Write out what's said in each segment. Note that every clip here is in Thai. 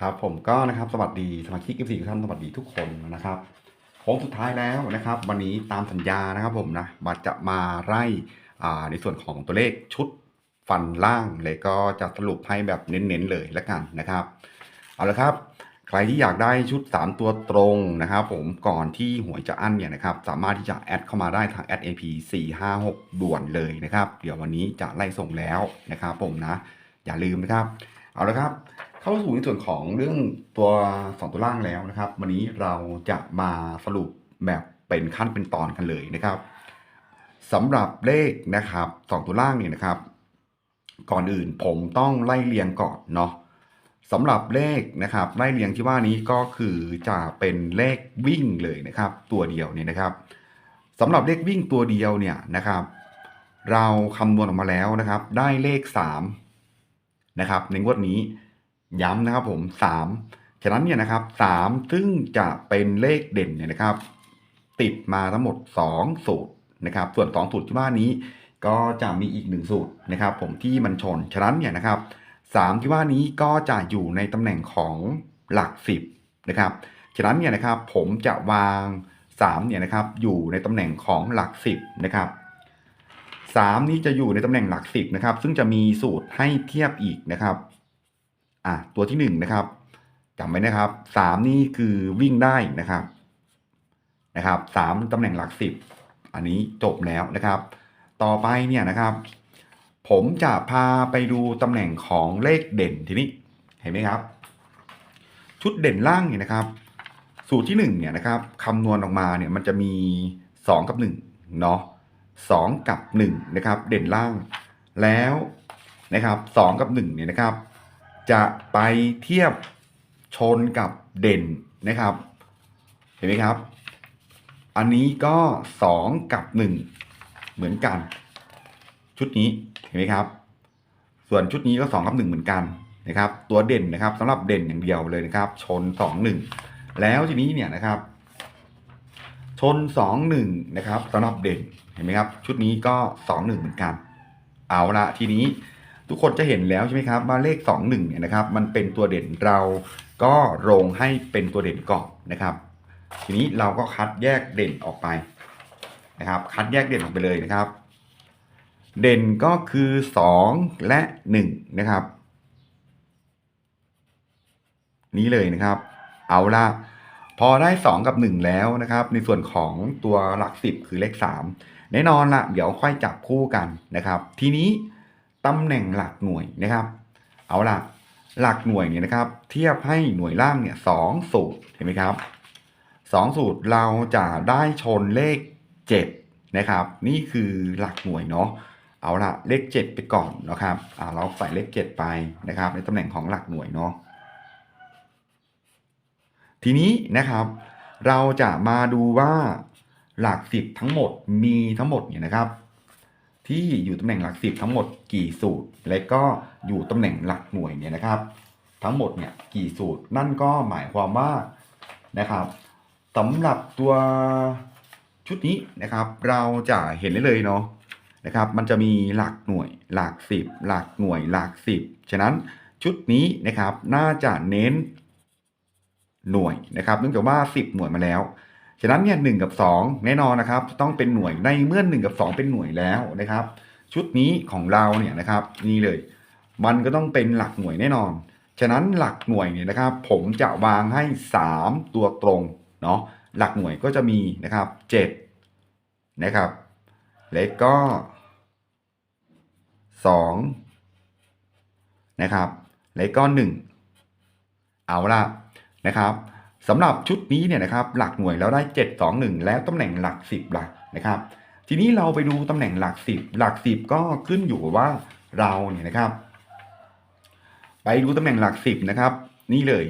ครับผมก็นะครับสวัสดีสมาชิกกิฟซีทุกท่านสวัสดีทุกคนนะครับโค้งสุดท้ายแล้วนะครับ วันนี้ตามสัญญานะครับผมนะมาจะมาไล่ในส่วนของตัวเลขชุดฟันล่างเลยก็จะสรุปให้แบบเน้นๆเลยละกันนะครับ เอาละครับ ใครที่อยากได้ชุด 3 ตัวตรงนะครับ ผมก่อนที่หวยจะอั้นเนี่ยนะครับ สามารถที่จะแอดเข้ามาได้ทางแอด AP 4 5 6 ด่วนเลยนะครับ เดี๋ยววันนี้จะไล่ส่งแล้วนะครับ ผมนะอย่าลืมนะครับ เอาละครับ เข้าสู่ในส่วนของเรื่องตัวสองตัวล่างแล้วนะครับ วันนี้เราจะมาสรุปแบบเป็นขั้นเป็นตอนกันเลยนะครับสำหรับเลขนะครับสองตัวล่างเนี่ยนะครับ ก่อนอื่นผมต้องไล่เรียงก่อนเนาะสำหรับเลขนะครับไล่เรียงที่ว่านี้ก็คือจะเป็นเลขวิ่งเลยนะครับ ตัวเดียวเนี่ยนะครับสำหรับเลขวิ่งตัวเดียวเนี่ยนะครับ เราคำนวณออกมาแล้วนะครับ ได้เลข3นะครับในงวดนี้ ย้ำนะครับผม3ฉะนั้นเนี่ยนะครับ3ซึ่งจะเป็นเลขเด่นเนี่ยนะครับ ติดมาทั้งหมด2สูตรนะครับ ส่วน2สูตรที่ว่านี้ ก็จะมีอีก1สูตรนะครับ ผมที่มันชน ฉะนั้นเนี่ยนะครับ3ที่ว่านี้ก็จะอยู่ในตำแหน่งของหลัก10นะครับ ฉะนั้นเนี่ยนะครับผมจะวาง3เนี่ยนะครับอยู่ในตำแหน่งของหลัก 10นะครับ3นี้จะอยู่ในตำแหน่งหลัก 10นะครับซึ่งจะมีสูตรให้เทียบอีกนะครับ อะตัวที่หนึ่งนะครับจำไว้นะครับสามนี่คือวิ่งได้นะครับนะครับสามตำแหน่งหลักสิบอันนี้จบแล้วนะครับ ต่อไปเนี่ยนะครับ ผมจะพาไปดูตำแหน่งของเลขเด่นทีนี้เห็นไหมครับ ชุดเด่นล่างเนี่ยนะครับ สูตรที่หนึ่งเนี่ยนะครับคำนวณออกมาเนี่ยมันจะมีสองกับหนึ่งเนาะสองกับหนึ่งนะครับเด่นล่างแล้วนะครับสองกับหนึ่งเนี่ยนะครับ จะไปเทียบชนกับเด่นนะครับ เห็นไหมครับ อันนี้ก็ 2 กับ 1 เหมือนกัน ชุดนี้เห็นไหมครับ ส่วนชุดนี้ก็ 2 กับ 1 เหมือนกันนะครับ ตัวเด่นนะครับสำหรับเด่นอย่างเดียวเลยนะครับ ชน 2 1 แล้วทีนี้เนี่ยนะครับ ชน 2 1 นะครับสำหรับเด่นเห็นไหมครับ ชุดนี้ก็ 2 1 เหมือนกัน เอาละทีนี้ ทุกคนจะเห็นแล้วใช่ไหมครับว่าเลข 2 1เนี่ยนะครับมันเป็นตัวเด่นเราก็ลงให้เป็นตัวเด่นก่อนนะครับ ทีนี้เราก็คัดแยกเด่นออกไปนะครับ คัดแยกเด่นออกไปเลยนะครับ เด่นก็คือ 2 และ 1 นะครับ นี้เลยนะครับ เอาละพอได้ 2 กับ 1 แล้วนะครับ ในส่วนของตัวหลัก 10 คือเลข 3 แน่นอนละเดี๋ยวค่อยจับคู่กันนะครับ ทีนี้ ตำแหน่งหลักหน่วยนะครับ เอาล่ะหลักหน่วยเนี่ยนะครับ เทียบให้หน่วยล่างเนี่ยสองสูตรเห็นไหมครับสองสูตรเราจะได้ชนเลขเจ็ดนะครับ นี่คือหลักหน่วยเนาะเอาละเลขเจ็ดไปก่อนนะครับอ่าเราใส่เลขเจ็ดไปนะครับ ในตำแหน่งของหลักหน่วยเนาะทีนี้นะครับ เราจะมาดูว่าหลักสิบทั้งหมดมีทั้งหมดเนี่ยนะครับ ที่อยู่ตำแหน่งหลักสิบทั้งหมดกี่สูตร และก็อยู่ตำแหน่งหลักหน่วยเนี่ยนะครับ ทั้งหมดเนี่ยกี่สูตร นั่นก็หมายความว่านะครับสำหรับตัวชุดนี้นะครับ เราจะเห็นได้เลยเนาะนะครับ มันจะมีหลักหน่วย หลักสิบหลักหน่วย หลักสิบฉะนั้นชุดนี้นะครับน่าจะเน้นหน่วยนะครับ เนื่องจากว่าสิบหน่วยมาแล้ว ฉะนั้นเนี่ยหกับ 2 แน่นอนนะครับต้องเป็นหน่วยในเมื่อ1กับ 2 เป็นหน่วยแล้วนะครับ ชุดนี้ของเราเนี่ยนะครับนี่เลย มันก็ต้องเป็นหลักหน่วยแน่นอน ฉะนั้นหลักหน่วยเนี่ยนะครับ ผมจะวางให้ 3 ตัวตรงเนาะหลักหน่วยก็จะมีนะครับ7นะครับและก็ 2 นะครับและก็ 1 เอาละนะครับ สำหรับชุดนี้เนี่ยนะครับหลักหน่วยแล้วได้ 7 2 1 แล้วตำแหน่งหลัก 10หลักนะครับ ทีนี้เราไปดูตำแหน่งหลัก 10 หลัก 10 ก็ขึ้นอยู่กับว่าเราเนี่ยนะครับ ไปดูตำแหน่งหลัก 10 นะครับ นี่เลย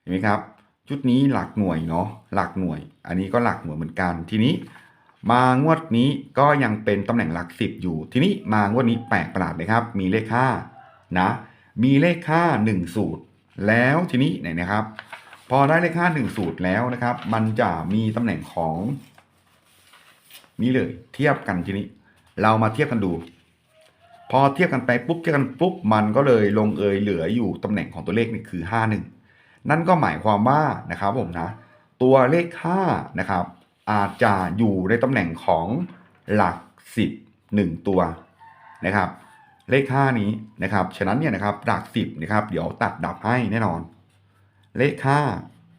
เห็นไหมครับ ชุดนี้หลักหน่วยเนาะหลักหน่วย อันนี้ก็หลักหน่วยเหมือนกัน ทีนี้มางวดนี้ก็ยังเป็นตำแหน่งหลัก 10 อยู่ ทีนี้มางวดนี้แปลกประหลาดเลยครับ มีเลข5นะ มีเลข5 1สูตร แล้วทีนี้ไหนนะครับ พอได้เลขห้าหนึ่งสูตรแล้วนะครับ มันจะมีตำแหน่งของนี่เลย เทียบกันทีนี้ เรามาเทียบกันดู พอเทียบกันไปปุ๊บเทียบกันปุ๊บมันก็เลยลงเอยเหลืออยู่ตำแหน่งของตัวเลขนี่คือห้าหนึ่งนั่นก็หมายความว่านะครับผมนะ ตัวเลข5นะครับ อาจจะอยู่ในตำแหน่งของหลัก10 1ตัวนะครับ เลข5นี้นะครับฉะนั้นเนี่ยนะครับหลัก10นะครับ เดี๋ยวตัดดับให้แน่นอน เลข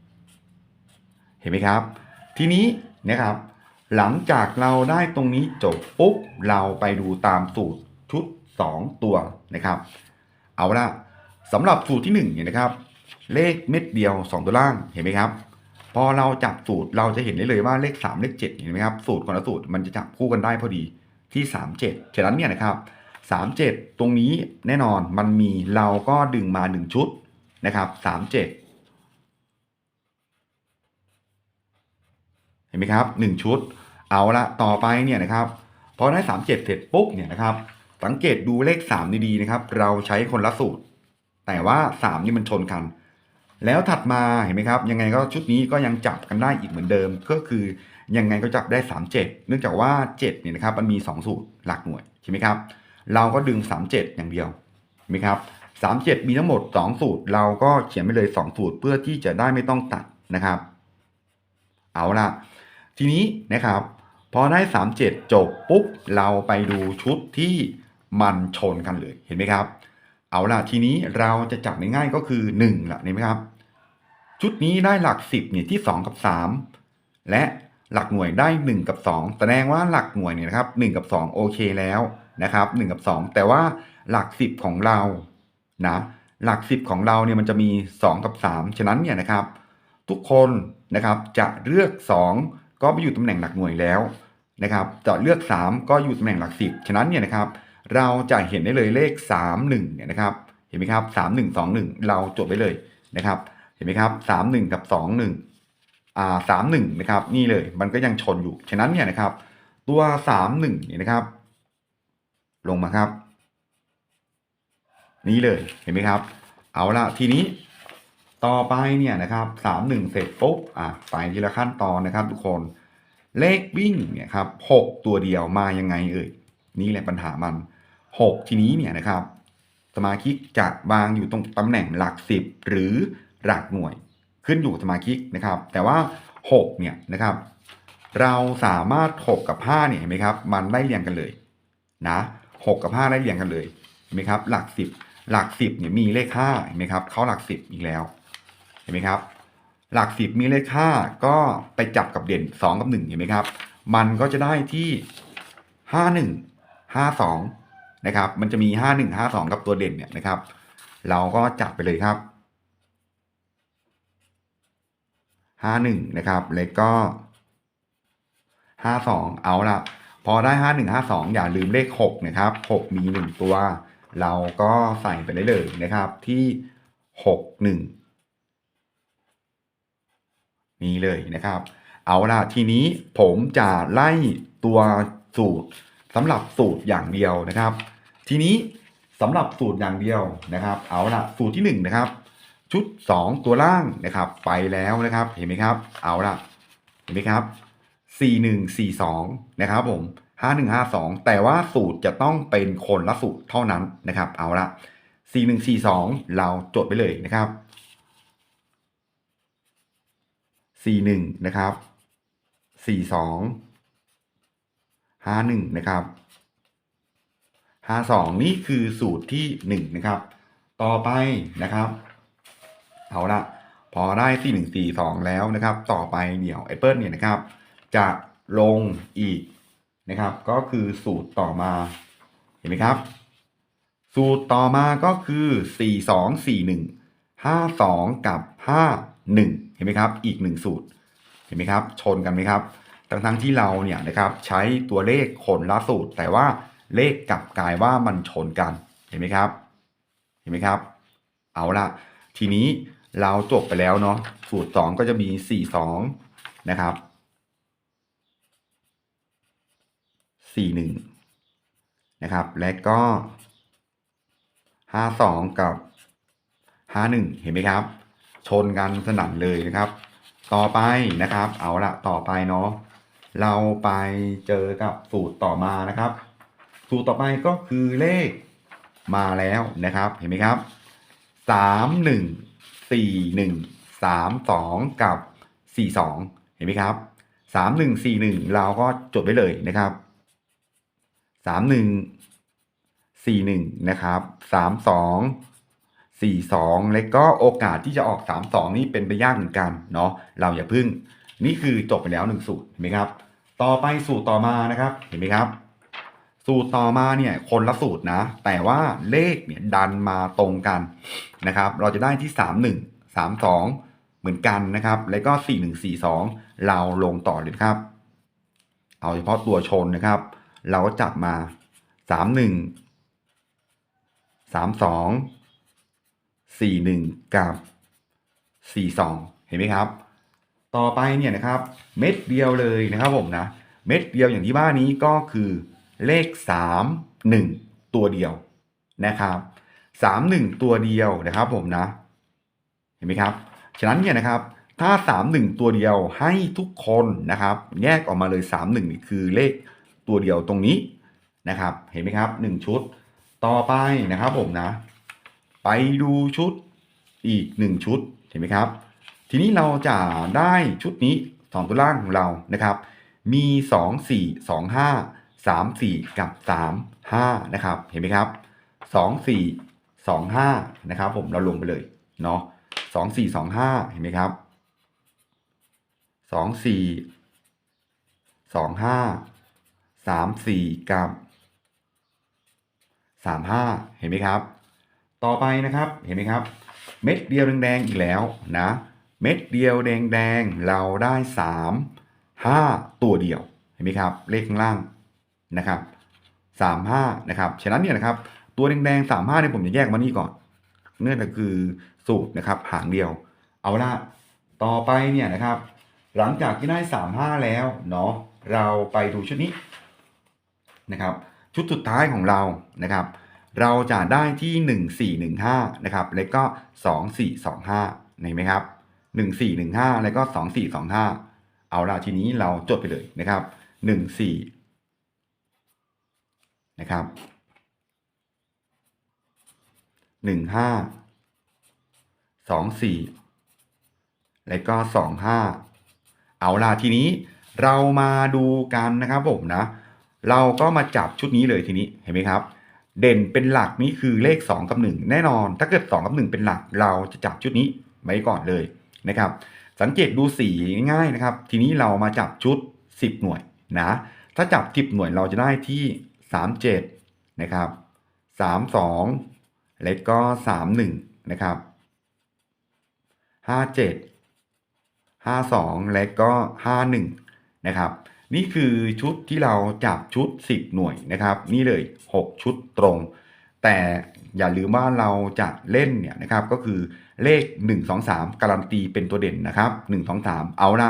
5เห็นไหมครับ ทีนี้นะครับ หลังจากเราได้ตรงนี้จบปุ๊บเราไปดูตามสูตรชุด 2 ตัวนะครับ เอาละสำหรับสูตรที่1เนี่ยนะครับ เลขเม็ดเดียว 2 ตัวล่างเห็นไหมครับ พอเราจับสูตรเราจะเห็นได้เลยว่าเลข 3 เลข 7 เห็นไหมครับ สูตรคนละสูตรมันจะจับคู่กันได้พอดีที่ 37ฉะนั้นเนี่ยนะครับ37 ตรงนี้แน่นอนมันมีเราก็ดึงมา 1 ชุดนะครับ37 ห็นไหมครับ1ชุด เอาละต่อไปเนี่ยนะครับพอได้ 37 เสร็จปุ๊บเนี่ยนะครับสังเกตดูเลข 3 ดีๆนะครับ เราใช้คนละสูตร แต่ว่า 3 นี่มันชนกัน แล้วถัดมาเห็นไหมครับ ยังไงก็ชุดนี้ก็ยังจับกันได้อีกเหมือนเดิม ก็คือยังไงก็จับได้ 37 เนื่องจากว่า 7 เนี่ยนะครับ มันมี 2 สูตรหลักหน่วยใช่ไหมครับ เราก็ดึง 37 อย่างเดียวเห็นไหมครับ37 มีทั้งหมด 2 สูตร เราก็เขียนไปเลย 2 สูตรเพื่อที่จะได้ไม่ต้องตัดนะครับ เอาละ ทีนี้นะครับ พอได้ 37 จบปุ๊บ เราไปดูชุดที่มันชนกันเลยเห็นไหมครับ เอาล่ะทีนี้เราจะจับง่ายๆก็คือ1ล่ะเห็นไหมครับ ชุดนี้ได้หลัก 10เนี่ยที่ 2 กับ 3 และหลักหน่วยได้ 1 กับ 2 แสดงว่าหลักหน่วยเนี่ยนะครับ1กับ 2 โอเคแล้วนะครับ1กับ 2 แต่ว่าหลัก 10 ของเรานะหลัก 10 ของเราเนี่ยมันจะมี 2 กับ 3 ฉะนั้นเนี่ยนะครับ ทุกคนนะครับจะเลือก 2 ก็ไปอยู่ตำแหน่งหลักหน่วยแล้วนะครับจะเลือก 3 ก็อยู่ตำแหน่งหลัก 10 ฉะนั้นเนี่ยนะครับเราจะเห็นได้เลยเลข 3 1เนี่ยนะครับเห็นไหมครับ 3 1 2 1 เราจดไว้เลยนะครับ เห็นไหมครับ 3 1 กับ 2 1อ่า3 1นะครับนี่เลยมันก็ยังชนอยู่ ฉะนั้นเนี่ยนะครับ ตัว 3 1เนี่ยนะครับ ลงมาครับ นี่เลยเห็นไหมครับ เอาละทีนี้ ต่อไปเนี่ยนะครับสามหนึ่งเสร็จปุ๊บอะไปทีละขั้นตอนนะครับทุกคนเลขวิ่งเนี่ยครับหกตัวเดียวมายังไงเอ่ยนี่แหละปัญหามันหกทีนี้เนี่ยนะครับ สมาชิกจะวางอยู่ตรงตำแหน่งหลักสิบหรือหลักหน่วย ขึ้นอยู่สมาชิกนะครับ แต่ว่าหกเนี่ยนะครับ เราสามารถหกกับห้าเนี่ยเห็นไหมครับ มันไล่เรียงกันเลยนะหกกับห้าไล่เรียงกันเลยเห็นไหมครับ หลักสิบหลักสิบเนี่ยมีเลขห้าเห็นไหมครับเขาหลักสิบอีกแล้ว เห็นไหมครับ หลักสิบมีเลขห้าก็ไปจับกับเด่นสองกับหนึ่งเห็นไหมครับ มันก็จะได้ที่ห้าหนึ่งห้าสองนะครับ มันจะมีห้าหนึ่งห้าสองกับตัวเด่นเนี่ยนะครับ เราก็จับไปเลยครับห้าหนึ่งนะครับ แล้วก็ห้าสองเอาละพอได้ห้าหนึ่งห้าสองอย่าลืมเลขหกนะครับหกมีหนึ่งตัว เราก็ใส่ไปได้เลยนะครับที่หกหนึ่ง นี้เลยนะครับ เอาล่ะทีนี้ผมจะไล่ตัวสูตรสำหรับสูตรอย่างเดียวนะครับ ทีนี้สำหรับสูตรอย่างเดียวนะครับ เอาล่ะสูตรที่หนึ่งนะครับ ชุดสองตัวล่างนะครับ ไปแล้วนะครับเห็นไหมครับ เอาล่ะเห็นไหมครับสี่หนึ่งซีสองนะครับผมห้าหนึ่งห้าสองแต่ว่าสูตรจะต้องเป็นคนละสูตรเท่านั้นนะครับ เอาล่ะสี่หนึ่งซีสองเราจดไปเลยนะครับ สี่หนึ่งนะครับสี่สองห้าหนึ่งนะครับห้าสองนี่คือสูตรที่หนึ่งนะครับ ต่อไปนะครับเอาละพอได้สี่หนึ่งสี่สองแล้วนะครับ ต่อไปเดี๋ยว Apple เนี่ยนะครับ จะลงอีกนะครับ ก็คือสูตรต่อมาเห็นไหมครับ สูตรต่อมาก็คือสี่สองสี่หนึ่งห้าสองกับห้าหนึ่ง เห็นไหมครับ อีกหนึ่งสูตร เห็นไหมครับ ชนกันไหมครับ ทั้งทั้งที่เราเนี่ยนะครับใช้ตัวเลขคนละสูตร แต่ว่าเลขกลับกลายว่ามันชนกัน เห็นไหมครับ เห็นไหมครับ เอาละทีนี้เราจบไปแล้วเนาะ สูตรสองก็จะมีสี่สองนะครับสี่หนึ่งนะครับ และก็ห้าสองกับห้าหนึ่งเห็นไหมครับ ชนกันสนั่นเลยนะครับ ต่อไปนะครับ เอาละต่อไปเนาะเราไปเจอกับสูตรต่อมานะครับ สูตรต่อไปก็คือเลขมาแล้วนะครับ เห็นไหมครับสามหนึ่งสี่หนึ่งสามสองกับสี่สองเห็นไหมครับสามหนึ่งสี่หนึ่งเราก็จดไว้เลยนะครับสามหนึ่งสี่หนึ่งนะครับสามสอง สี่สองแล้วก็โอกาสที่จะออกสามสองนี่เป็นไปยากเหมือนกันเนาะเราอย่าพึ่ง นี่คือจบไปแล้วหนึ่งสูตรเห็นไหมครับ ต่อไปสูตรต่อมานะครับเห็นไหมครับ สูตรต่อมาเนี่ยคนละสูตรนะ แต่ว่าเลขเนี่ยดันมาตรงกันนะครับ เราจะได้ที่ 3 1 3 2 เหมือนกันนะครับ แล้วก็ 4 1 4 2 เราลงต่อเลยครับ เอาเฉพาะตัวชนนะครับ เราก็จับมา 3 1 3 2 4 1 กับ 4 2 เห็นไหมครับ ต่อไปเนี่ยนะครับ เม็ดเดียวเลยนะครับผมนะ เม็ดเดียวอย่างที่บ้านนี้ก็คือเลข 3 1 ตัวเดียวนะครับ3 1 ตัวเดียวนะครับผมนะ เห็นไหมครับ ฉะนั้นเนี่ยนะครับถ้า 3 1 ตัวเดียวให้ทุกคนนะครับ แยกออกมาเลย 3 1นี่คือเลขตัวเดียวตรงนี้นะครับ เห็นไหมครับ 1 ชุดต่อไปนะครับผมนะ ไปดูชุดอีก 1 ชุดเห็นไหมครับ ทีนี้เราจะได้ชุดนี้สองตัวล่างของเรานะครับ มี 2 4 2 5 3 4 กับ 3 5 นะครับเห็นไหมครับ 2 4 2 5 นะครับ ผมเราลงไปเลยเนาะ2 4 2 5 เห็นไหมครับ 2 4 2 5 3 4 กับ 3 5 เห็นไหมครับ ต่อไปนะครับเห็นไหมครับ เม็ดเดียวแดงๆอีกแล้วนะเม็ดเดียวแดงๆเราได้ 3 5 ตัวเดียวเห็นไหมครับเลขข้างล่างนะครับ3 5นะครับฉะนั้นเนี่ยนะครับตัวแดงๆ3 5เนี่ยผมจะแยกมานี่ก่อนเนื่องจากคือสูตรนะครับหางเดียว เอาละต่อไปเนี่ยนะครับ หลังจากที่ได้ 3 5 แล้วเนาะเราไปดูชุดนี้นะครับชุดสุดท้ายของเรานะครับ เราจะได้ที่ 1415นะครับแล้วก็ 2425เห็นไหมครับ 1415 แล้วก็ 2425 เอาละทีนี้เราจดไปเลยนะครับ 14 นะครับ 15 24 แล้วก็ 25 เอาละทีนี้เรามาดูกันนะครับผมนะ เราก็มาจับชุดนี้เลยทีนี้เห็นไหมครับ เด่นเป็นหลักนี่คือเลข 2 กับ 1 แน่นอน ถ้าเกิด 2 กับ 1 เป็นหลักเราจะจับชุดนี้ไว้ก่อนเลยนะครับ สังเกตดูสีง่ายนะครับ ทีนี้เรามาจับชุด 10 หน่วยนะ ถ้าจับ 10 หน่วยเราจะได้ที่ 37 นะครับ 32 และก็ 31 นะครับ 57 52 และก็ 51 นะครับ นี่คือชุดที่เราจับชุด 10 หน่วยนะครับ นี่เลย 6 ชุดตรง แต่อย่าลืมว่าเราจะเล่นเนี่ยนะครับก็คือเลข 1 2 3 การันตีเป็นตัวเด่นนะครับ 1 2 3 เอาละ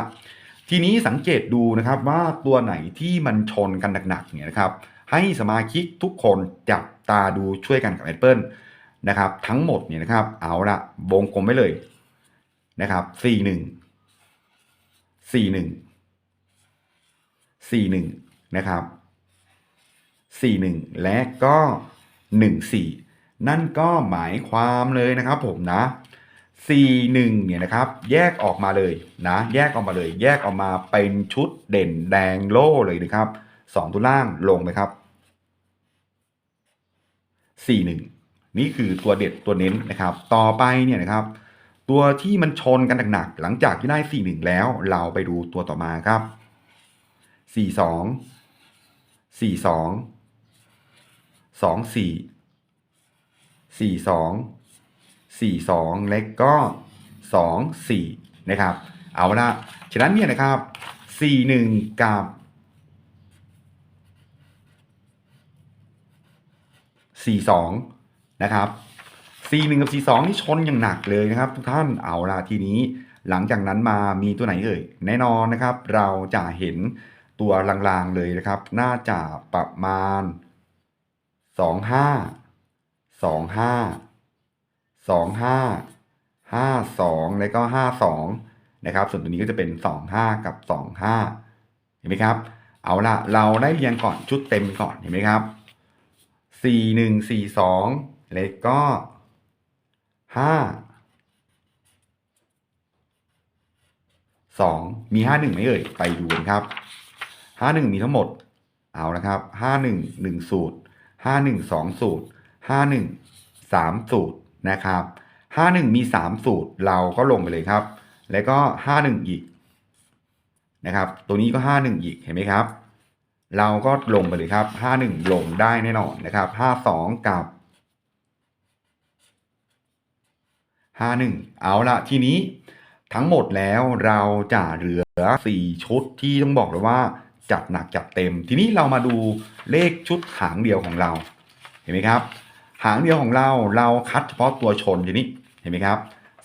ทีนี้สังเกตดูนะครับว่าตัวไหนที่มันชนกันหนักๆเนี่ยนะครับ ให้สมาชิกทุกคนจับตาดูช่วยกันกับแอปเปิลนะครับ ทั้งหมดเนี่ยนะครับ เอาละวงกลมไว้เลยนะครับ 4 1 4 1 4 1 นะครับ 4 1 และก็ 1 4 นั่นก็หมายความเลยนะครับผมนะ 4 1 เนี่ยนะครับ แยกออกมาเลยนะ แยกออกมาเลย แยกออกมาเป็นชุดเด่นแดงโล่เลยนะครับ 2 ตัวล่างลงไปครับ 4 1 นี่คือตัวเด็ดตัวเน้นนะครับ ต่อไปเนี่ยนะครับตัวที่มันชนกันหนักๆหลังจากที่ได้ 4 1 แล้วเราไปดูตัวต่อมาครับ สี่สองสี่สองสองสี่สี่สองสี่สองและก็สองสี่นะครับ เอาละฉะนั้นเนี่ยนะครับสี่หนึ่งกับสี่สองนะครับสี่หนึ่งกับสี่สองนี่ชนอย่างหนักเลยนะครับ ทุกท่านเอาละทีนี้หลังจากนั้นมามีตัวไหนเอ่ยแน่นอนนะครับ เราจะเห็น ตัวลางๆเลยนะครับ น่าจะประมาณสองห้าสองห้าสองห้าห้าสองแล้วก็ห้าสองนะครับ ส่วนตัวนี้ก็จะเป็นสองห้ากับสองห้าเห็นไหมครับ เอาละเราได้เรียงก่อนชุดเต็มก่อนเห็นไหมครับสี่หนึ่งสี่สองแล้วก็ห้าสองมีห้าหนึ่งไหมเอ่ย ไปดูกันครับ ห้าหนึ่งมีทั้งหมด เอาละครับห้าหนึ่งหนึ่งสูตรห้าหนึ่งสองสูตรห้าหนึ่งสามสูตรนะครับห้าหนึ่งมีสามสูตรเราก็ลงไปเลยครับ แล้วก็ห้าหนึ่งอีกนะครับ ตัวนี้ก็ห้าหนึ่งอีกเห็นไหมครับ เราก็ลงไปเลยครับห้าหนึ่งลงได้แน่นอนนะครับห้าสองกับห้าหนึ่งเอาละทีนี้ทั้งหมดแล้วเราจะเหลือสี่ชุดที่ต้องบอกเลยว่า จัดหนักจัดเต็ม ทีนี้เรามาดูเลขชุดหางเดียวของเรา เห็นไหมครับ หางเดียวของเราเราคัดเฉพาะตัวชนทีนี้เห็นไหมครับ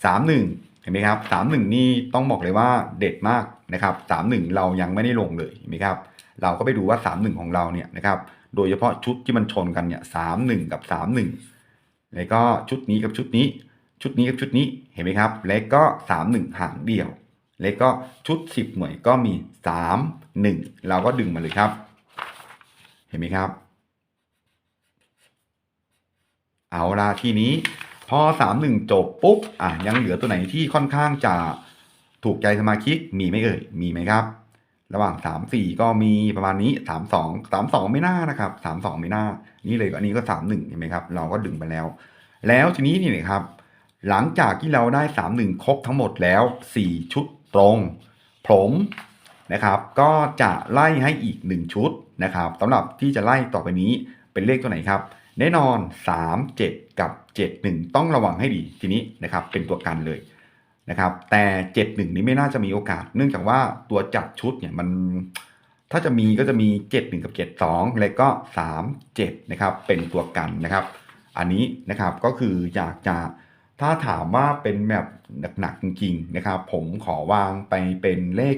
สามหนึ่งเห็นไหมครับสามหนึ่งนี่ต้องบอกเลยว่าเด็ดมากนะครับสามหนึ่งเรายังไม่ได้ลงเลยเห็นไหมครับ เราก็ไปดูว่าสามหนึ่งของเราเนี่ยนะครับ โดยเฉพาะชุดที่มันชนกันเนี่ยสามหนึ่งกับสามหนึ่งแล้วก็ชุดนี้กับชุดนี้ ชุดนี้กับชุดนี้เห็นไหมครับ แล้วก็สามหนึ่งหางเดียว แล้วก็ชุดสิบหน่วยก็มีสาม หนึ่งเราก็ดึงมาเลยครับ เห็นไหมครับ เอาละทีนี้พอสามหนึ่งจบปุ๊บอะยังเหลือตัวไหนที่ค่อนข้างจะถูกใจสมาชิกมีไหมเอ่ยมีไหมครับ ระหว่างสามสี่ก็มีประมาณนี้สามสองสามสองไม่น่านะครับสามสองไม่น่า นี่เลยอันนี้ก็สามหนึ่งเห็นไหมครับ เราก็ดึงไปแล้ว แล้วทีนี้นี่นะครับ หลังจากที่เราได้สามหนึ่งครบทั้งหมดแล้วสี่ชุดตรง ผม นะครับ ก็จะไล่ให้อีกหนึ่งชุดนะครับสำหรับที่จะไล่ต่อไปนี้เป็นเลขตัวไหนครับ แน่นอน 3 7 กับ 7 1 ต้องระวังให้ดีทีนี้นะครับเป็นตัวกันเลยนะครับแต่ 7 1 นี้ไม่น่าจะมีโอกาส เนื่องจากว่าตัวจัดชุดเนี่ยมันถ้าจะมีก็จะมี 7 1 กับ 7 2 แล้วก็ 3 7 นะครับ เป็นตัวกันนะครับ อันนี้นะครับก็คืออยากจะถ้าถามว่าเป็นแบบหนักๆจริงๆนะครับ ผมขอวางไปเป็นเลข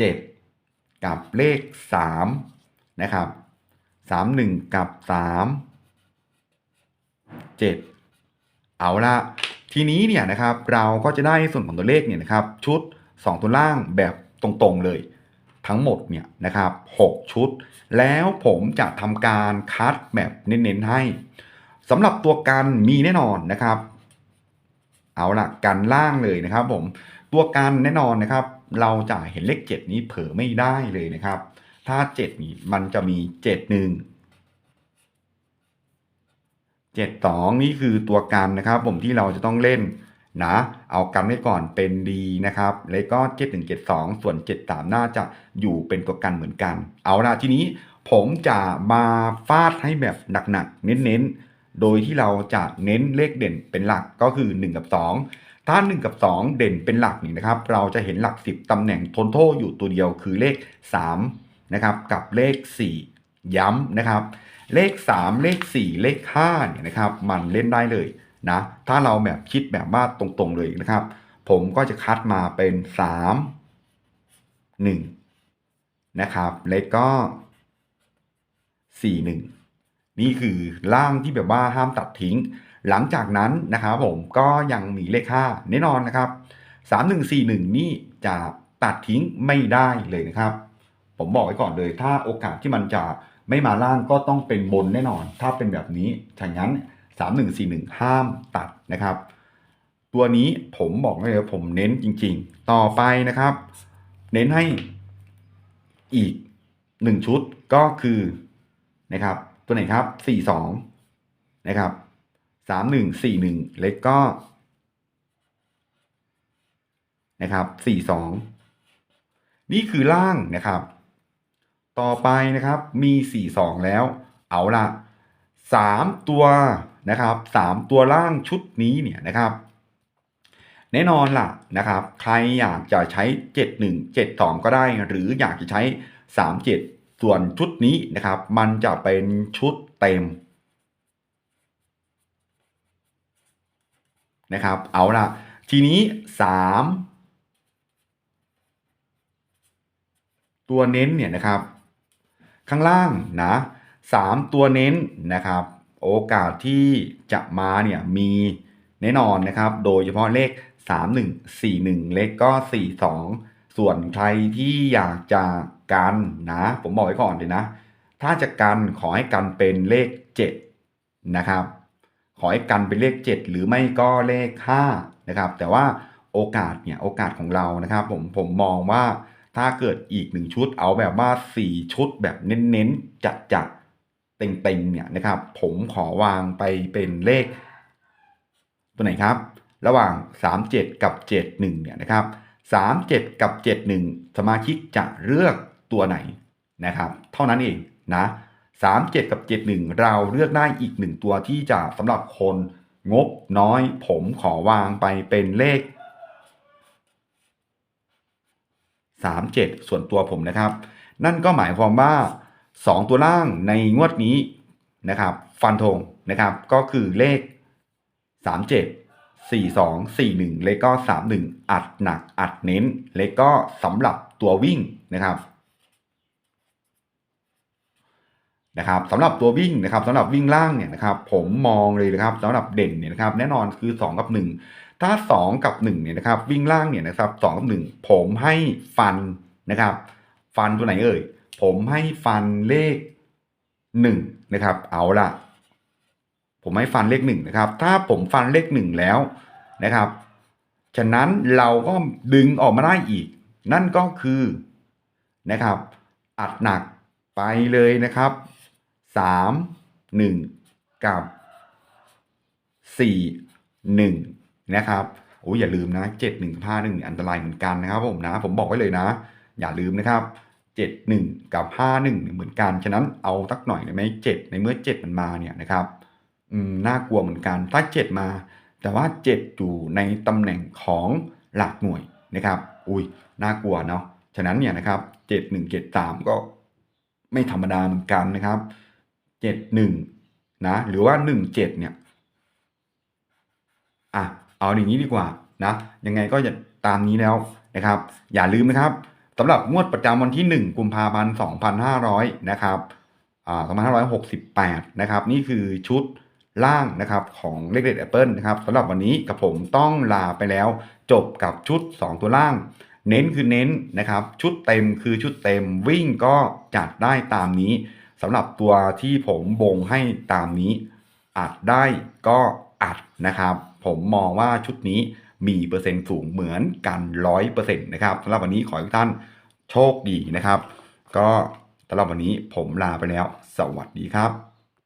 7 กับเลข 3 นะครับ 31 กับ 3 7 เอาละทีนี้เนี่ยนะครับเราก็จะได้ส่วนของตัวเลขเนี่ยนะครับชุด 2 ตัวล่างแบบตรงๆเลยทั้งหมดเนี่ยนะครับ6ชุด แล้วผมจะทำการคัดแบบเน้นๆให้สำหรับตัวกันมีแน่นอนนะครับ เอาละกันล่างเลยนะครับผมตัวกันแน่นอนนะครับ เราจะเห็นเลข 7 นี้เผลอไม่ได้เลยนะครับ ถ้า 7 นี้มันจะมี 7 1 7 2 นี่คือตัวกันนะครับ ผมที่เราจะต้องเล่นนะ เอากันไว้ก่อนเป็นดีนะครับ แล้วก็ 7 1 7 2 ส่วน 7 3 น่าจะอยู่เป็นตัวกันเหมือนกัน เอาละทีนี้ผมจะมาฟาดให้แบบหนักๆ เน้นๆ โดยที่เราจะเน้นเลขเด่นเป็นหลักก็คือ 1 กับ 2 ถ้า 1 กับ 2 เด่นเป็นหลักนี่นะครับ เราจะเห็นหลัก 10 ตำแหน่งทนโทษอยู่ตัวเดียวคือเลข3นะครับกับเลข 4 ย้ำนะครับ เลข 3 เลข 4 เลข5เนี่ยนะครับมันเล่นได้เลยนะถ้าเราแบบคิดแบบว่าตรงๆเลยนะครับ ผมก็จะคัดมาเป็น 3 1 นะครับแล้วก็ 4 1 นี่คือล่างที่แบบว่าห้ามตัดทิ้ง หลังจากนั้นนะครับผมก็ยังมีเลข5แน่นอนนะครับ 3 1 4 1 นี่จะตัดทิ้งไม่ได้เลยนะครับ ผมบอกไว้ก่อนเลย ถ้าโอกาสที่มันจะไม่มาล่างก็ต้องเป็นบนแน่นอน ถ้าเป็นแบบนี้ฉะนั้นสามหนึ่งสี่หนึ่งห้ามตัดนะครับ ตัวนี้ผมบอกเลยว่าผมเน้นจริง ๆ ต่อไปนะครับ เน้นให้อีกหนึ่งชุดก็คือนะครับ ตัวไหนครับสี่สองนะครับสามหนึ่งสี่หนึ่งเล็กก็นะครับสี่สองนี่คือล่างนะครับ ต่อไปนะครับมี4 2แล้ว เอาละ3ตัวนะครับ3ตัวล่างชุดนี้เนี่ยนะครับแน่นอนล่ะนะครับ ใครอยากจะใช้ 7 1 7 2 ก็ได้ หรืออยากจะใช้ 3 7 ส่วนชุดนี้นะครับ มันจะเป็นชุดเต็มนะครับ เอาละทีนี้ 3 ตัวเน้นเนี่ยนะครับ ข้างล่างนะสามตัวเน้นนะครับ โอกาสที่จะมาเนี่ยมีแน่นอนนะครับ โดยเฉพาะเลข 3 1 4 1 เลขก็ 4 2 ส่วนใครที่อยากจะกันนะ ผมบอกไว้ก่อนเลยนะ ถ้าจะกันขอให้กันเป็นเลข 7 นะครับ ขอให้กันเป็นเลข 7 หรือไม่ก็เลข5นะครับแต่ว่าโอกาสเนี่ยโอกาสของเรานะครับ ผมผมมองว่าถ้าเกิดอีกหนึ่งชุดเอาแบบว่าสี่ชุดแบบเน้นๆจัดจัดๆเต็งๆเนี่ยนะครับ ผมขอวางไปเป็นเลข ตัวไหนครับ ระหว่าง 37 กับ 71เนี่ยนะครับ 37 กับ 71 สมาชิกจะเลือกตัวไหนนะครับ เท่านั้นเองนะ37 กับ 71 เราเลือกได้อีกหนึ่งตัวที่จะสำหรับคนงบน้อยผมขอวางไปเป็นเลข 37 ส่วนตัวผมนะครับ นั่นก็หมายความว่า 2 ตัวล่างในงวดนี้นะครับ ฟันธงนะครับ ก็คือเลข 37 42 41เลขก็ 31 อัดหนักอัดเน้นเลขก็สำหรับตัววิ่งนะครับนะครับสำหรับตัววิ่งนะครับสำหรับวิ่งล่างเนี่ยนะครับผมมองเลยนะครับสำหรับเด่นเนี่ยนะครับแน่นอนคือ 2 กับ 1 ถ้า 2 กับ1เนี่ยนะครับวิ่งล่างเนี่ยนะครับ2กับ 1 ผมให้ฟันนะครับ ฟันตัวไหนเอ่ยผมให้ฟันเลข 1 นะครับ เอาละ ผมให้ฟันเลข1นะครับ ถ้าผมฟันเลข1แล้วนะครับ ฉะนั้นเราก็ดึงออกมาได้อีก นั่นก็คือนะครับ อัดหนักไปเลยนะครับสามหนึ่งกับสี่หนึ่งนะครับโอ้ยอย่าลืมนะเจ็ดหนึ่งห้าหนึ่งอันตรายเหมือนกันนะครับผมนะผมบอกไว้เลยนะ อย่าลืมนะครับเจ็ดหนึ่งกับห้าหนึ่งเหมือนกัน ฉะนั้นเอาสักหน่อยได้ไหมเจ็ดในเมื่อเจ็ดมันมาเนี่ยนะครับ อืมน่ากลัวเหมือนกันถ้าเจ็ดมา แต่ว่าเจ็ดอยู่ในตำแหน่งของหลักหน่วยนะครับ อุ้ยน่ากลัวเนาะฉะนั้นเนี่ยนะครับเจ็ดหนึ่งเจ็ดสามก็ไม่ธรรมดาเหมือนกันนะครับเจ็ดหนึ่งนะหรือว่าหนึ่งเจ็ดเนี่ยอะเอาอย่างนี้ดีกว่านะยังไงก็จะตามนี้แล้วนะครับ อย่าลืมนะครับสำหรับงวดประจำวันที่ 1 กุมภาพันธ์ 2500 นะครับ อ่า 2568 นะครับ นี่คือชุด ล่างนะครับของเลขเด็ดแอปเปิลนะครับสำหรับวันนี้กับผมต้องลาไปแล้ว จบกับชุด 2 ตัวล่าง เน้นคือเน้นนะครับชุดเต็มคือชุดเต็มวิ่งก็จัดได้ตามนี้สำหรับตัวที่ผมบงให้ตามนี้ อัดได้ก็อัดนะครับ ผมมองว่าชุดนี้มีเปอร์เซ็นต์สูงเหมือนกันร้อยเปอร์เซ็นต์นะครับสำหรับวันนี้ขอให้ทุกท่านโชคดีนะครับ ก็สำหรับวันนี้ผมลาไปแล้ว สวัสดีครับ